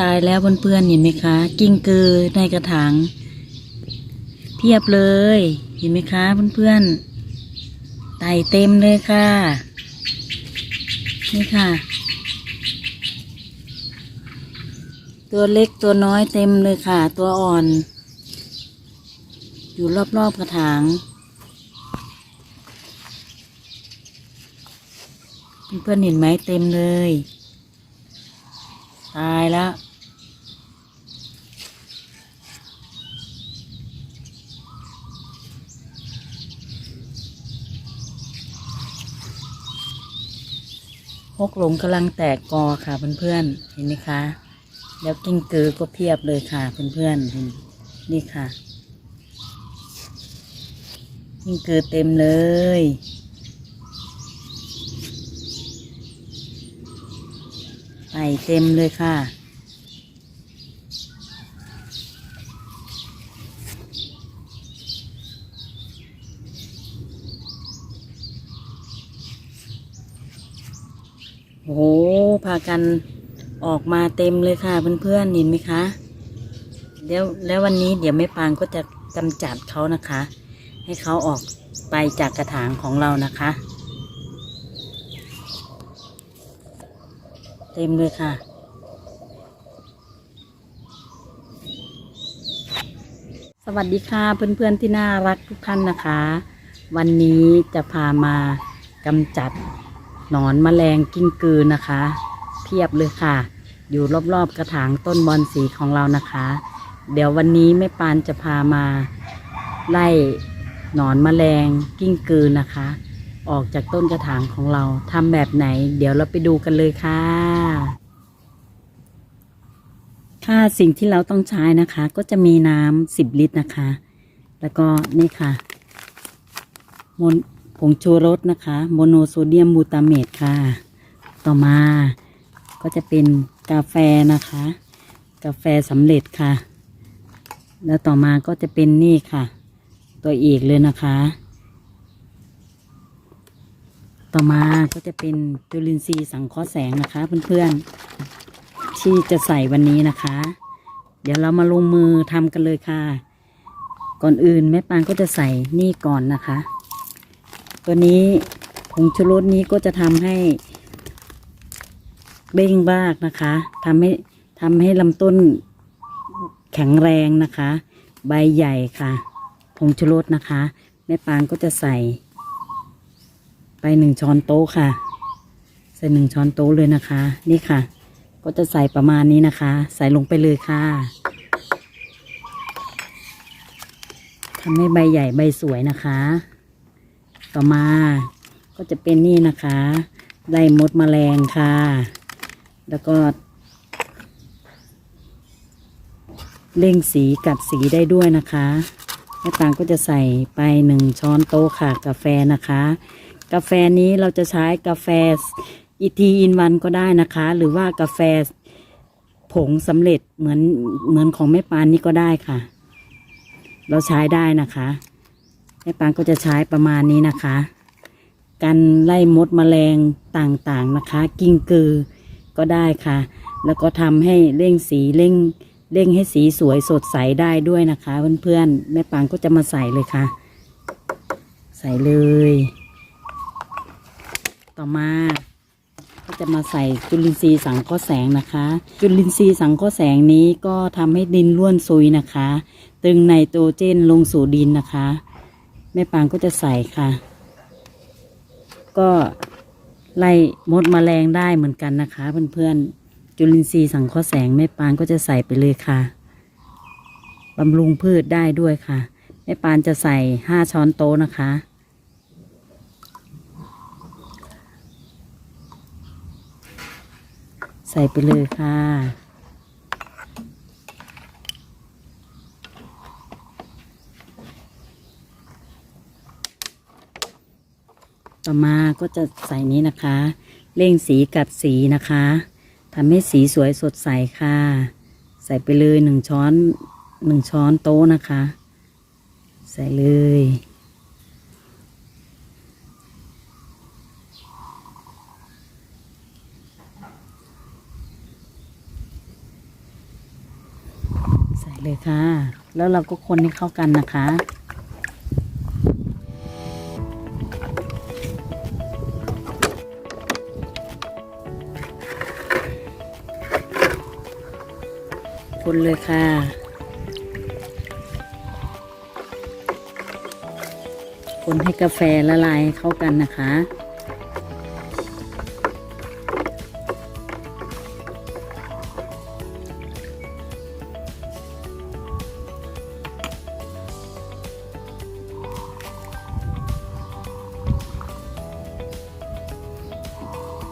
ตายแล้วเพื่อนๆเห็นไหมคะ กิ้งกือในกระถางเพียบเลย เห็นไหมคะเพื่อนๆไต่เต็มเลยค่ะ นี่ค่ะ ตัวเล็กตัวน้อยเต็มเลยค่ะ ตัวอ่อน อยู่รอบๆกระถางเพื่อนๆเห็นไหมเต็มเลย ตายแล้วฮกหลงกำลังแตกกอค่ะเพื่อนๆเห็นไหมคะ แล้วกิ้งกือก็เพียบเลยค่ะเพื่อนๆเห็นนี่ค่ะกิ้งกือเต็มเลย ไต่เต็มเลยค่ะ โอ้โห พากันออกมาเต็มเลยค่ะเพื่อนๆเห็นไหมคะ แล้วแล้ววันนี้เดี๋ยวแม่ปางก็จะกำจัดเขานะคะ ให้เขาออกไปจากกระถางของเรานะคะ เต็มเลยค่ะ สวัสดีค่ะเพื่อนๆที่น่ารักทุกท่านนะคะ วันนี้จะพามากำจัดหนอนแมลงกิ้งกือนะคะ เพียบเลยค่ะ อยู่รอบๆกระถางต้นบอนสีของเรานะคะ เดี๋ยววันนี้แม่ปานจะพามาไล่หนอนแมลงกิ้งกือนะคะออกจากต้นกระถางของเราทำแบบไหน เดี๋ยวเราไปดูกันเลยค่ะ ค่าสิ่งที่เราต้องใช้นะคะ ก็จะมีน้ำสิบลิตรนะคะ แล้วก็นี่ค่ะมนผงชูรสนะคะโมโนโซเดียมบูตาเมตค่ะ ต่อมาก็จะเป็นกาแฟนะคะ กาแฟสำเร็จค่ะ แล้วต่อมาก็จะเป็นนี่ค่ะ ตัวอีกเลยนะคะ ต่อมาก็จะเป็นจุลินทรีย์สังเคราะห์แสงนะคะ เพื่อนๆ ที่จะใส่วันนี้นะคะ เดี๋ยวเรามาลงมือทำกันเลยค่ะ ก่อนอื่นแม่ปางก็จะใส่นี่ก่อนนะคะ ตัวนี้ผงชูรสนี้ก็จะทำให้เบ้งบากนะคะทำให้ทำให้ลำต้นแข็งแรงนะคะ ใบใหญ่ค่ะผงชูรสนะคะ แม่ปางก็จะใส่ ไปหนึ่งช้อนโต๊ะค่ะ ใส่หนึ่งช้อนโต๊ะเลยนะคะ นี่ค่ะ ก็จะใส่ประมาณนี้นะคะ ใส่ลงไปเลยค่ะทำให้ใบใหญ่ใบสวยนะคะ ต่อมาก็จะเป็นนี่นะคะไล่มดแมลงค่ะ แล้วก็เร่งสีกัดสีได้ด้วยนะคะแม่ตางก็จะใส่ไปหนึ่งช้อนโต๊ะค่ะกาแฟนะคะ กาแฟนี้เราจะใช้กาแฟอีทีอินวันก็ได้นะคะ หรือว่ากาแฟผงสำเร็จเหมือนเหมือนของแม่ปานนี่ก็ได้ค่ะ เราใช้ได้นะคะแม่ปางก็จะใช้ประมาณนี้นะคะ กันไล่มดแมลงต่างๆนะคะ กิ้งกือก็ได้ค่ะ แล้วก็ทำให้เร่งสีเร่งเร่งให้สีสวยสดใสได้ด้วยนะคะ เพื่อนๆแม่ปางก็จะมาใส่เลยค่ะ ใส่เลย ต่อมาก็จะมาใส่จุลินทรีย์สังเคราะห์แสงนะคะ จุลินทรีย์สังเคราะห์แสงนี้ก็ทำให้ดินร่วนซุยนะคะ ตึงไนโตรเจนลงสู่ดินนะคะ แม่ปางก็จะใส่ค่ะ ก็ไล่มดแมลงได้เหมือนกันนะคะ เพื่อนๆจุลินทรีย์สังเคราะห์แสงแม่ปานก็จะใส่ไปเลยค่ะบำรุงพืชได้ด้วยค่ะแม่ปานจะใส่ห้าช้อนโต๊ะนะคะ ใส่ไปเลยค่ะ ต่อมาก็จะใส่นี้นะคะ เร่งสีกัดสีนะคะทำให้สีสวยสดใสค่ะ ใส่ไปเลยหนึ่งช้อนหนึ่งช้อนโต๊ะนะคะ ใส่เลย เลยค่ะ แล้วเราก็คนให้เข้ากันนะคะ คนเลยค่ะคนให้กาแฟละลายเข้ากันนะคะ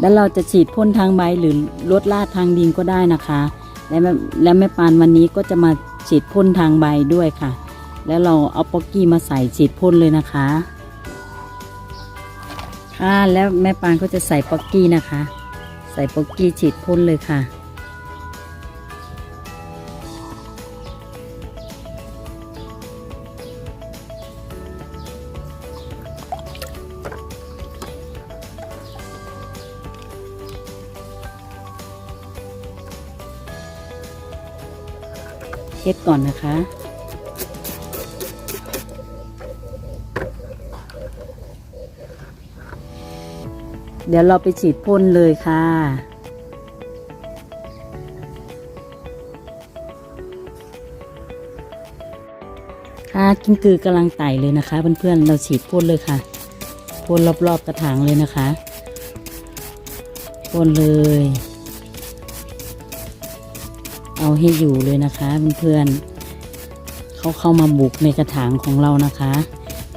แล้วเราจะฉีดพ่นทางใบหรือลดลาดทางดินก็ได้นะคะ และแม่และแม่ปานวันนี้ก็จะมาฉีดพ่นทางใบด้วยค่ะ แล้วเราเอาป๊อกกี้มาใส่ฉีดพ่นเลยนะคะค่ะแล้วแม่ปานก็จะใส่ป๊อกกี้นะคะ ใส่ป๊อกกี้ฉีดพ่นเลยค่ะ เช็ดก่อนนะคะ เดี๋ยวเราไปฉีดพ่นเลยค่ะค่ะกิ้งกือกำลังไต่เลยนะคะ เพื่อนๆเราฉีดพ่นเลยค่ะพ่นรอบๆกระถางเลยนะคะพ่นเลย เอาให้อยู่เลยนะคะเพื่อนๆเขาเข้ามาบุกในกระถางของเรานะคะ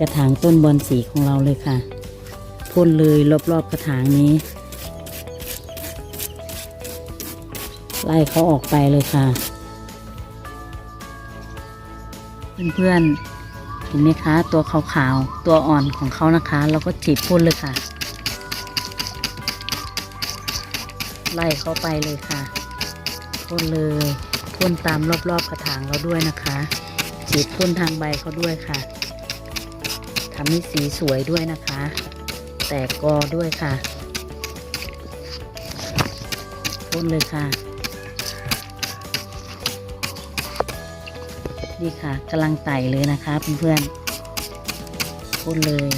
กระถางต้นบอนสีของเราเลยค่ะพ่นเลยรอบๆกระถางนี้ ไล่เขาออกไปเลยค่ะ เพื่อนๆเห็นไหมคะ ตัวขาวๆตัวอ่อนของเขานะคะ เราก็ฉีดพ่นเลยค่ะ ไล่เขาไปเลยค่ะ พ่นเลยพ่นตามรอบๆกระถางเราด้วยนะคะฉีดพ่นทางใบเขาด้วยค่ะทำให้สีสวยด้วยนะคะ แตกกอด้วยค่ะพ่นเลยค่ะ นี่ค่ะกำลังไต่เลยนะคะเพื่อนๆพ่นเลย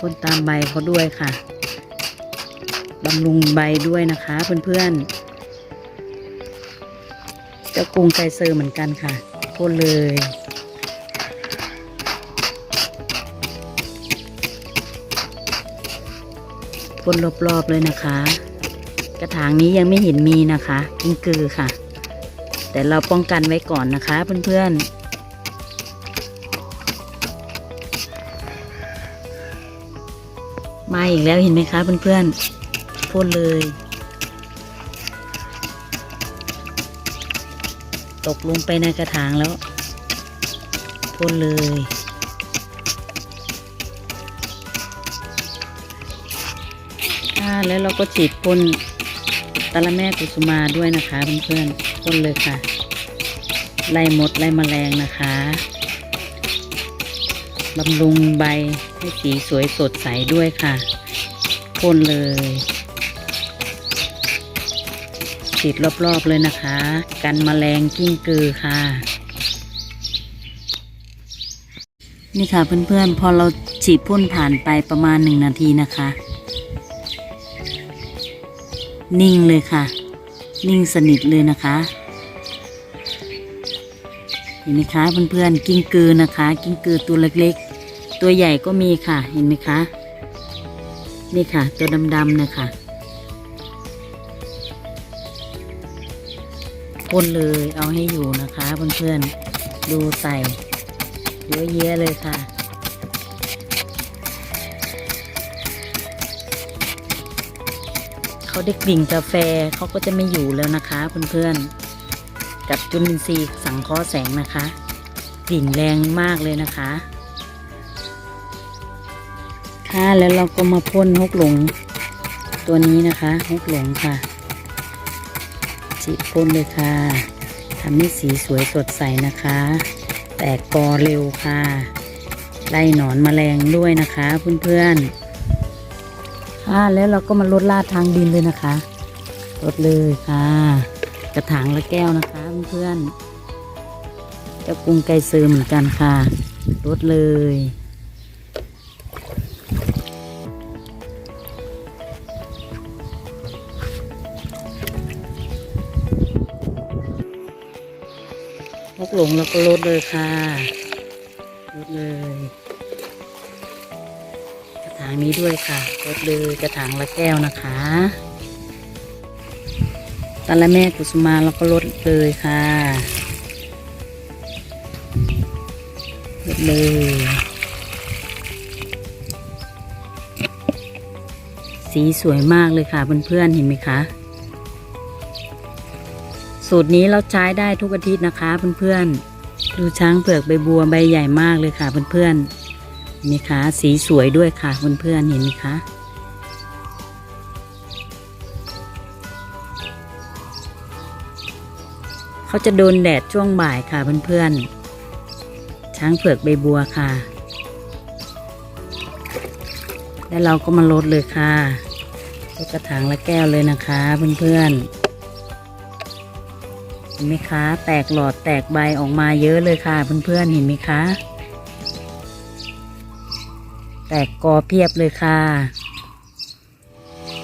พ่นตามใบเขาด้วยค่ะบำรุงใบด้วยนะคะเพื่อนๆเจ้ากรุงไกเซอร์เหมือนกันค่ะพ่นเลยพ่นรอบๆเลยนะคะ กระถางนี้ยังไม่เห็นมีนะคะ กิ้งกือค่ะ แต่เราป้องกันไว้ก่อนนะคะเพื่อนๆ มาอีกแล้วเห็นไหมคะเพื่อนๆพ่นเลย ตกลงไปในกระถางแล้วพ่นเลยแล้วเราก็ฉีดพ่นตะละแม่กุสุมาด้วยนะคะเพื่อนๆพ่นเลยค่ะ ไล่มดไล่แมลงนะคะ บำรุงใบให้สีสวยสดใสด้วยค่ะพ่นเลยฉีดรอบๆเลยนะคะ กันแมลงกิ้งกือค่ะ นี่ค่ะเพื่อนๆ พอเราฉีดพ่นผ่านไปประมาณหนึ่งนาทีนะคะ นิ่งเลยค่ะ นิ่งสนิทเลยนะคะ ห็นไหมคะเพื่อนๆกิ้งกือนะคะ กิ้งกือตัวเล็กๆ ตัวใหญ่ก็มีค่ะเห็นไหมคะนี่ค่ะ ตัวดำๆนะคะพ่นเลยเอาให้อยู่นะคะเพื่อนๆดูใส่เยอะแยะเลยค่ะเขาได้กลิ่นกาแฟเขาก็จะไม่อยู่แล้วนะคะเพื่อนๆ กับจุลินทรีย์สังเคราะห์แสงนะคะ กลิ่นแรงมากเลยนะคะ ค่ะแล้วเราก็มาพ่นฮกหลงตัวนี้นะคะฮกหลงค่ะฉีดพ่นเลยค่ะทำให้สีสวยสดใสนะคะ แตกกอเร็วค่ะ ไล่หนอนแมลงด้วยนะคะเพื่อนๆค่ะแล้วเราก็มาลดลาดทางดินเลยนะคะลดเลยค่ะ กระถางละแก้วนะคะ เพื่อนเจ้ากรุงไก่เซอร์เหมือนกันค่ะลดเลย ลดหลงแล้วก็ลดเลยค่ะลดเลย กระถางนี้ด้วยค่ะลดเลยกระถางละแก้วนะคะ ตาละแม่กุสุมาเราก็ลดเลยค่ะลดเลยสีสวยมากเลยค่ะเพื่อนๆเห็นไหมคะสูตรนี้เราใช้ได้ทุกอาทิตย์นะคะเพื่อนๆดูช้างเผือกใบบัวใบใหญ่มากเลยค่ะเพื่อนๆเห็นไหมคะสีสวยด้วยค่ะเพื่อนๆเห็นไหมคะ เขาจะโดนแดดช่วงบ่ายค่ะเพื่อนๆ ช้างเผือกใบบัวค่ะ แล้วเราก็มาลดเลยค่ะลดกระถางละแก้วเลยนะคะเพื่อนๆ เห็นไหมคะ แตกหลอดแตกใบออกมาเยอะเลยค่ะเพื่อนๆ เห็นไหมคะ แตกกอเพียบเลยค่ะ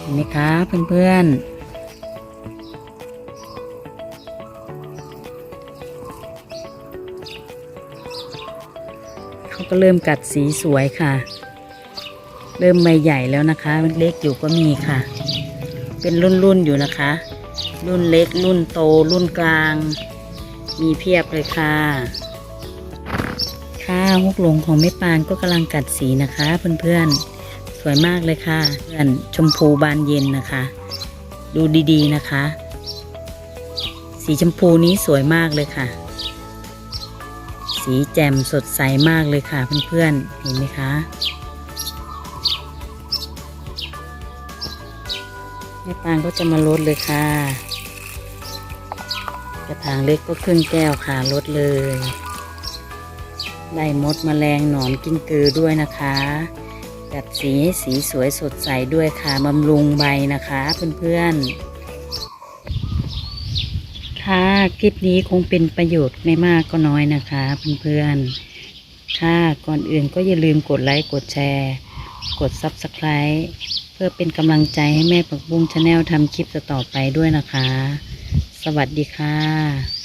เห็นไหมคะเพื่อนๆ เขาก็เริ่มกัดสีสวยค่ะ เริ่มใบใหญ่แล้วนะคะเล็กอยู่ก็มีค่ะ เป็นรุ่นๆอยู่นะคะ รุ่นเล็ก รุ่นโต รุ่นกลาง มีเพียบเลยค่ะ ค่ะฮกหลงของแม่ปานก็กำลังกัดสีนะคะเพื่อนๆ สวยมากเลยค่ะเพื่อนชมพูบานเย็นนะคะ ดูดีๆนะคะ สีชมพูนี้สวยมากเลยค่ะ สีแจ่มสดใสมากเลยค่ะเพื่อนๆ เห็นไหมคะ แม่ปานก็จะมาลดเลยค่ะ กระถางเล็กก็ครึ่งแก้วค่ะลดเลยไล่มดแมลงหนอนกิ้งกือด้วยนะคะจัดสีให้สีสวยสดใสด้วยค่ะบำรุงใบนะคะเพื่อนๆ ค่ะคลิปนี้คงเป็นประโยชน์ไม่มากก็น้อยนะคะเพื่อนๆค่ะก่อนอื่นก็อย่าลืมกดไลค์กดแชร์ กด Subscribe เพื่อเป็นกำลังใจให้แม่ปักบุ้งชาแนลทำคลิปต่อไปด้วยนะคะ สวัสดีค่ะ